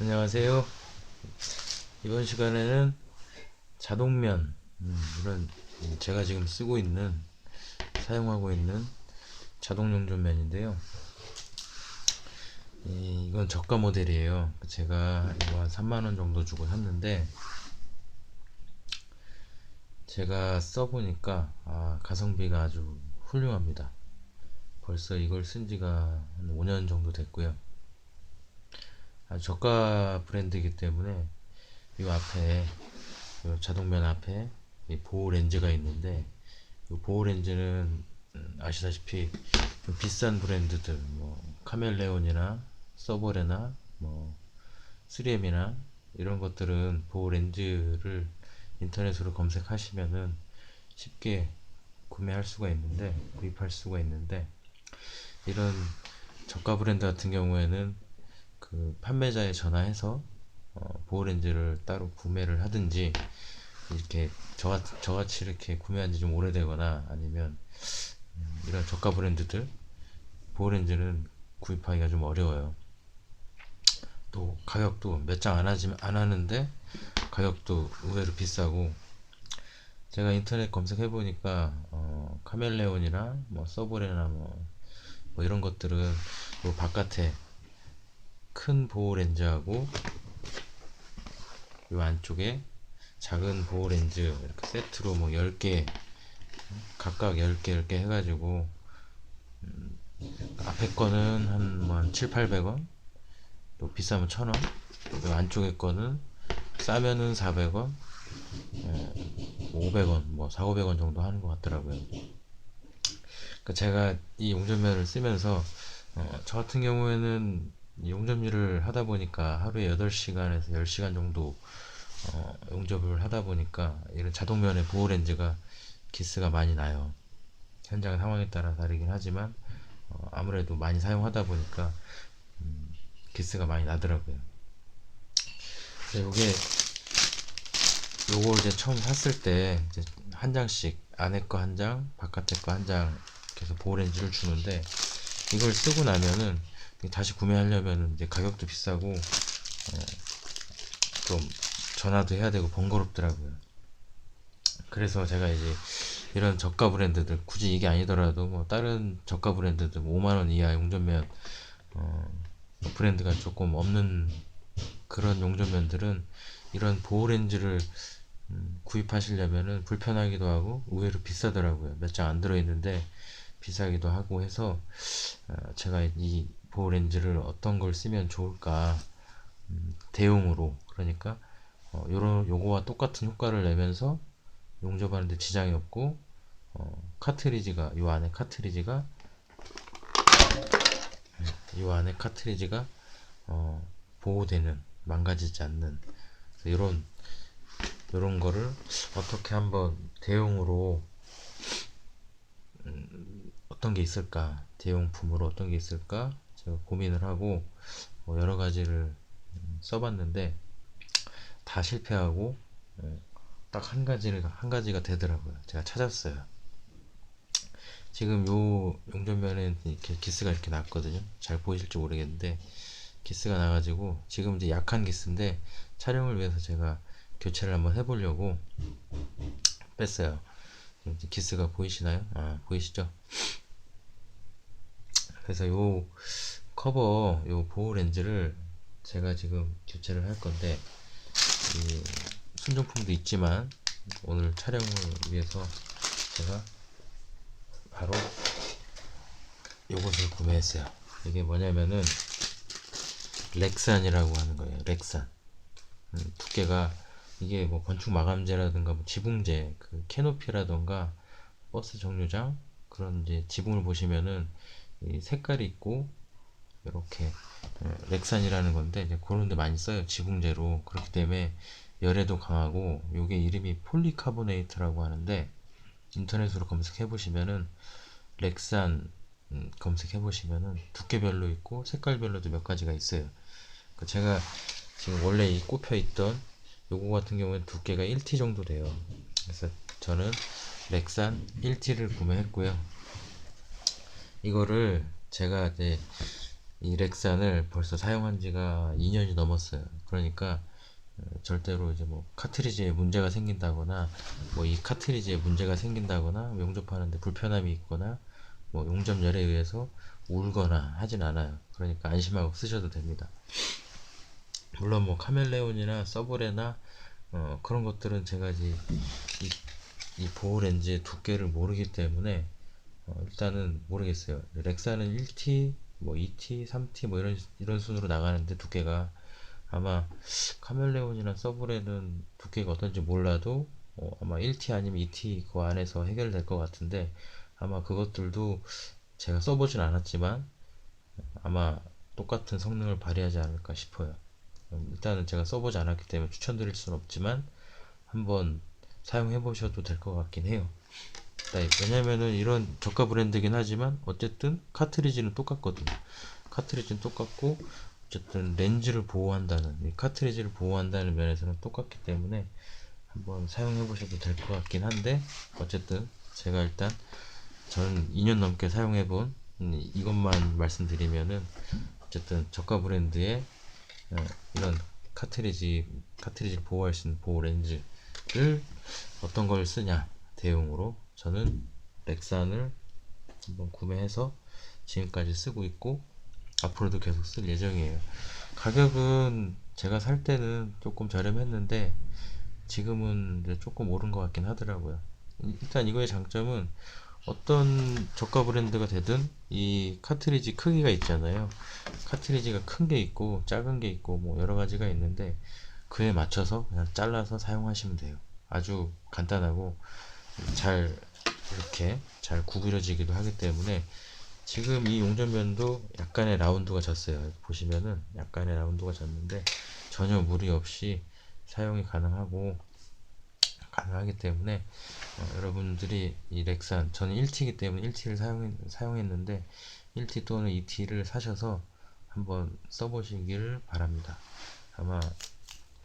안녕하세요. 이번 시간에는 자동면 음, 이런 제가 지금 쓰고 있는 사용하고 있는 자동 용접면인데요. 이, 이건 저가 모델이에요. 제가 이거 한 3만 원 정도 주고 샀는데 제가 써보니까 아, 가성비가 아주 훌륭합니다. 벌써 이걸 쓴 지가 한 5년 정도 됐고요. 아주 저가 브랜드이기 때문에 이 앞에 요 자동면 앞에 이 보호 렌즈가 있는데 이 보호 렌즈는 음, 아시다시피 좀 비싼 브랜드들 뭐 카멜레온이나 서버레나 뭐 3M이나 이런 것들은 보호 렌즈를 인터넷으로 검색하시면은 쉽게 구매할 수가 있는데 구입할 수가 있는데 이런 저가 브랜드 같은 경우에는 그 판매자에 전화해서 어, 보호 렌즈를 따로 구매를 하든지 이렇게 저같, 저같이 이렇게 구매한 지 좀 오래되거나 아니면 음, 이런 저가 브랜드들 보호 렌즈는 구입하기가 좀 어려워요. 또 가격도 몇 장 안 하는데 가격도 의외로 비싸고 제가 인터넷 검색해 보니까 어, 카멜레온이나 뭐 서브레나 뭐, 뭐 이런 것들은 뭐 바깥에 큰 보호 렌즈하고 이 안쪽에 작은 보호 렌즈 이렇게 세트로 뭐 10개 각각 10개 이렇게 해가지고 음, 앞에 거는 한뭐 7, 800원 또 비싸면 1000원. 이 안쪽에 거는 싸면은 400원 예, 500원 뭐 4, 500원 정도 하는 것 같더라고요. 그러니까 제가 이 용접면을 쓰면서 어, 저 같은 경우에는 용접 일을 하다 보니까 하루에 8시간에서 10시간 정도 어, 용접을 하다 보니까 이런 자동면의 보호 렌즈가 기스가 많이 나요. 현장 상황에 따라 다르긴 하지만 어, 아무래도 많이 사용하다 보니까 음, 기스가 많이 나더라고요. 요게 요거 이제 처음 샀을 때 한 장씩 안에 거 한 장, 바깥에 거 한 장 계속 보호 렌즈를 주는데 이걸 쓰고 나면은 다시 구매하려면 이제 가격도 비싸고 어, 좀 전화도 해야 되고 번거롭더라고요. 그래서 제가 이제 이런 저가 브랜드들 굳이 이게 아니더라도 뭐 다른 저가 브랜드들 뭐 5만 원 이하 용접면 어, 브랜드가 조금 없는 그런 용접면들은 이런 보호 렌즈를 음, 구입하시려면은 불편하기도 하고 의외로 비싸더라고요. 몇 장 안 들어있는데 비싸기도 하고 해서 어, 제가 이 보호 렌즈를 어떤 걸 쓰면 좋을까 음, 대용으로. 그러니까 어, 요런 요거와 똑같은 효과를 내면서 용접하는데 지장이 없고 어, 카트리지가 요 안에 카트리지가 음, 요 안에 카트리지가 어, 보호되는 망가지지 않는 이런 이런 거를 어떻게 한번 대용으로 음, 어떤 게 있을까? 대용품으로 어떤 게 있을까 제가 고민을 하고 뭐 여러 가지를 음, 써봤는데 다 실패하고 예, 딱한 가지를 한 가지가 되더라고요. 제가 찾았어요. 지금 요 용접면에 이렇게 기스가 이렇게 났거든요. 잘 보이실지 모르겠는데 기스가 나가지고 지금 이제 약한 기스인데 촬영을 위해서 제가 교체를 한번 해보려고 뺐어요. 기스가 보이시나요? 아 보이시죠? 그래서 요 커버 요 보호 렌즈를 제가 지금 교체를 할 건데 이 순정품도 있지만 오늘 촬영을 위해서 제가 바로 요것을 구매했어요. 이게 뭐냐면은 렉산이라고 하는 거예요. 렉산. 음, 두께가 이게 뭐 건축 마감재라든가 뭐 지붕재, 그 캐노피라든가 버스 정류장 그런 이제 지붕을 보시면은 이 색깔이 있고 이렇게 어, 렉산이라는 건데 이제 그런 데 많이 써요 지붕재로. 그렇기 때문에 열에도 강하고 요게 이름이 폴리카보네이트라고 하는데 인터넷으로 검색해 보시면은 렉산 음, 검색해 보시면은 두께별로 있고 색깔별로도 몇 가지가 있어요. 그 제가 지금 원래 이 꼽혀 있던 요거 같은 경우는 두께가 1T 정도 돼요. 그래서 저는 렉산 1T를 구매했고요. 이거를 제가 이제 이 렉산을 벌써 사용한 지가 2년이 넘었어요. 그러니까 어, 절대로 이제 뭐 카트리지에 문제가 생긴다거나 뭐 이 카트리지에 문제가 생긴다거나 용접하는데 불편함이 있거나 뭐 용접열에 의해서 울거나 하진 않아요. 그러니까 안심하고 쓰셔도 됩니다. 물론 뭐 카멜레온이나 서브레나 어, 그런 것들은 제가 이제 이, 이 보호 렌즈의 두께를 모르기 때문에 어, 일단은 모르겠어요. 렉사는 1T, 뭐 2T, 3T 뭐 이런 이런 순으로 나가는데 두께가 아마 카멜레온이나 서브레는 두께가 어떤지 몰라도 어, 아마 1T 아니면 2T 그 안에서 해결될 것 같은데 아마 그것들도 제가 써보진 않았지만 아마 똑같은 성능을 발휘하지 않을까 싶어요. 음, 일단은 제가 써보지 않았기 때문에 추천드릴 수는 없지만 한번 사용해 보셔도 될 것 같긴 해요. 네, 왜냐면은 이런 저가 브랜드긴 하지만 어쨌든 카트리지는 똑같거든요. 카트리지는 똑같고 어쨌든 렌즈를 보호한다는 이 카트리지를 보호한다는 면에서는 똑같기 때문에 한번 사용해 보셔도 될 것 같긴 한데 어쨌든 제가 일단 저는 2년 넘게 사용해 본 음, 이것만 말씀드리면은 어쨌든 저가 브랜드의 어, 이런 카트리지 카트리지를 보호할 수 있는 보호 렌즈를 어떤 걸 쓰냐 대용으로 저는 렉산을 한번 구매해서 지금까지 쓰고 있고 앞으로도 계속 쓸 예정이에요. 가격은 제가 살 때는 조금 저렴했는데 지금은 조금 오른 것 같긴 하더라고요. 일단 이거의 장점은 어떤 저가 브랜드가 되든 이 카트리지 크기가 있잖아요. 카트리지가 큰 게 있고 작은 게 있고 뭐 여러 가지가 있는데 그에 맞춰서 그냥 잘라서 사용하시면 돼요. 아주 간단하고 잘 이렇게 잘 구부러지기도 하기 때문에 지금 이 용접면도 약간의 라운드가 졌어요. 보시면은 약간의 라운드가 졌는데 전혀 무리 없이 사용이 가능하고 가능하기 때문에 어, 여러분들이 이 렉산 저는 1T이기 때문에 1T를 사용, 사용했는데 1T 또는 2T를 사셔서 한번 써보시기를 바랍니다. 아마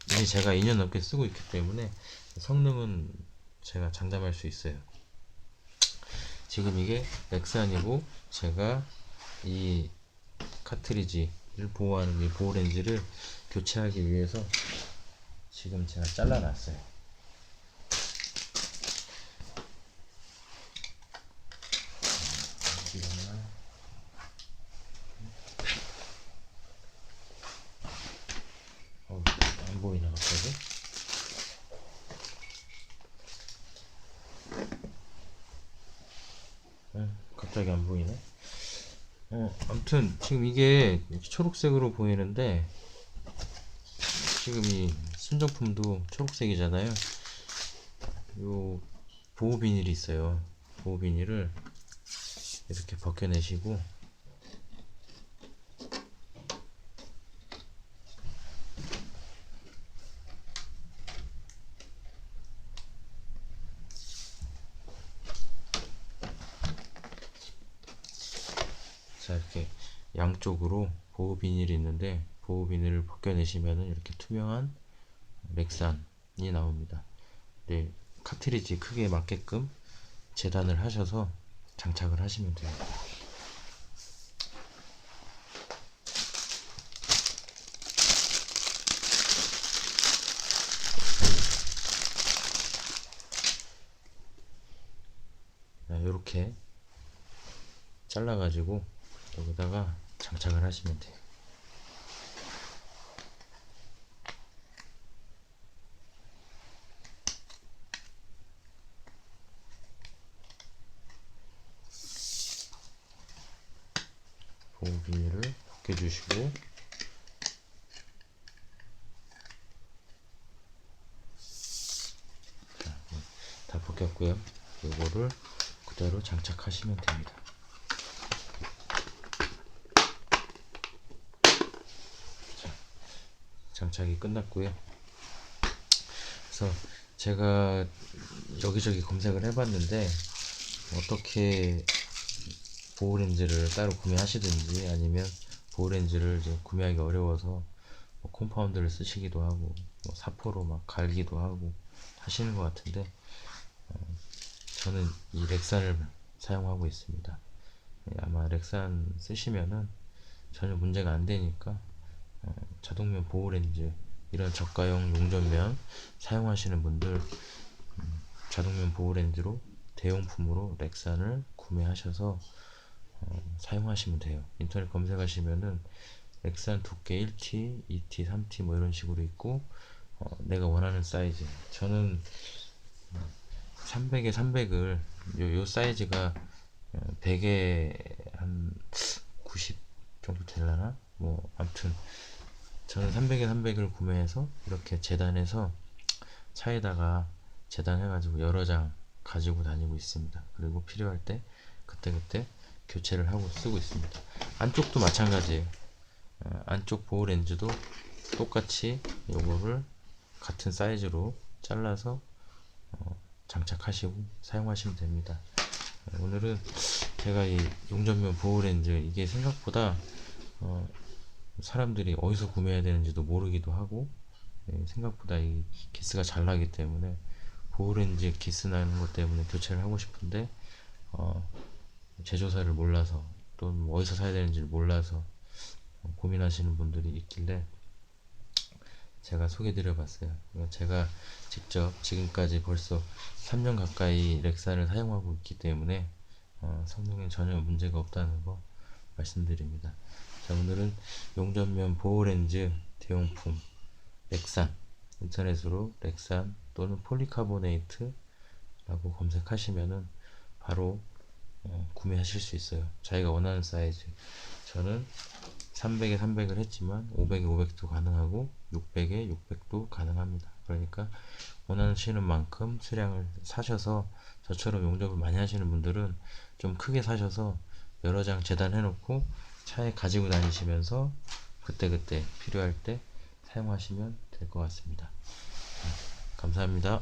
이게 제가 2년 넘게 쓰고 있기 때문에 성능은 제가 장담할 수 있어요. 지금 이게 렉산이고 제가 이 카트리지를 보호하는 이 보호 렌즈를 교체하기 위해서 지금 제가 잘라놨어요. 이거는 어, 안 보이나 갑자기? 어, 갑자기 안 보이네. 어, 아무튼 지금 이게 초록색으로 보이는데 지금 이 순정품도 초록색이잖아요. 요 보호 비닐이 있어요. 보호 비닐을 이렇게 벗겨내시고 자 이렇게 양쪽으로 보호 비닐이 있는데 보호 비닐을 벗겨내시면은 이렇게 투명한 렉산이 나옵니다. 네, 카트리지 크기에 맞게끔 재단을 하셔서 장착을 하시면 돼요. 이렇게 잘라가지고 여기다가 장착을 하시면 돼요. 비닐을 벗겨주시고 자, 네, 다 벗겼고요. 이거를 그대로 장착하시면 됩니다. 장착이 끝났고요. 그래서 제가 여기저기 검색을 해봤는데 어떻게 보호 렌즈를 따로 구매하시든지 아니면 보호 렌즈를 이제 구매하기 어려워서 뭐 콤파운드를 쓰시기도 하고 뭐 사포로 막 갈기도 하고 하시는 것 같은데 어, 저는 이 렉산을 사용하고 있습니다. 예, 아마 렉산 쓰시면은 전혀 문제가 안 되니까 어, 자동면 보호 렌즈 이런 저가형 용접면 사용하시는 분들 음, 자동면 보호 렌즈로 대용품으로 렉산을 구매하셔서 어, 사용하시면 돼요. 인터넷 검색하시면은 렉산 두께 1T, 2T, 3T 뭐 이런 식으로 있고 어, 내가 원하는 사이즈 저는 300에 300을 요, 요 사이즈가 100에 한 90 정도 되려나? 뭐 아무튼 저는 300에 300을 구매해서 이렇게 재단해서 차에다가 재단해가지고 여러 장 가지고 다니고 있습니다. 그리고 필요할 때 그때그때 교체를 하고 쓰고 있습니다. 안쪽도 마찬가지예요. 어, 안쪽 보호 렌즈도 똑같이 요거를 같은 사이즈로 잘라서 어, 장착하시고 사용하시면 됩니다. 네, 오늘은 제가 이 용접면 보호 렌즈 이게 생각보다 어, 사람들이 어디서 구매해야 되는지도 모르기도 하고 예, 생각보다 이 기스가 잘 나기 때문에 보호 렌즈 기스 나는 것 때문에 교체를 하고 싶은데 어, 제조사를 몰라서 또뭐 어디서 사야 되는지를 몰라서 어, 고민하시는 분들이 있길래 제가 소개드려 봤어요. 제가 직접 지금까지 벌써 3년 가까이 렉산을 사용하고 있기 때문에 어, 성능에 전혀 문제가 없다는 거 말씀드립니다. 자, 오늘은 용접면 보호 렌즈 대용품 렉산 인터넷으로 렉산 또는 폴리카보네이트라고 검색하시면은 바로 어, 구매하실 수 있어요. 자기가 원하는 사이즈. 저는 300에 300을 했지만 500에 500도 가능하고 600에 600도 가능합니다. 그러니까 원하시는 만큼 수량을 사셔서 저처럼 용접을 많이 하시는 분들은 좀 크게 사셔서 여러 장 재단해 놓고 차에 가지고 다니시면서 그때그때 필요할 때 사용하시면 될 것 같습니다. 자, 감사합니다.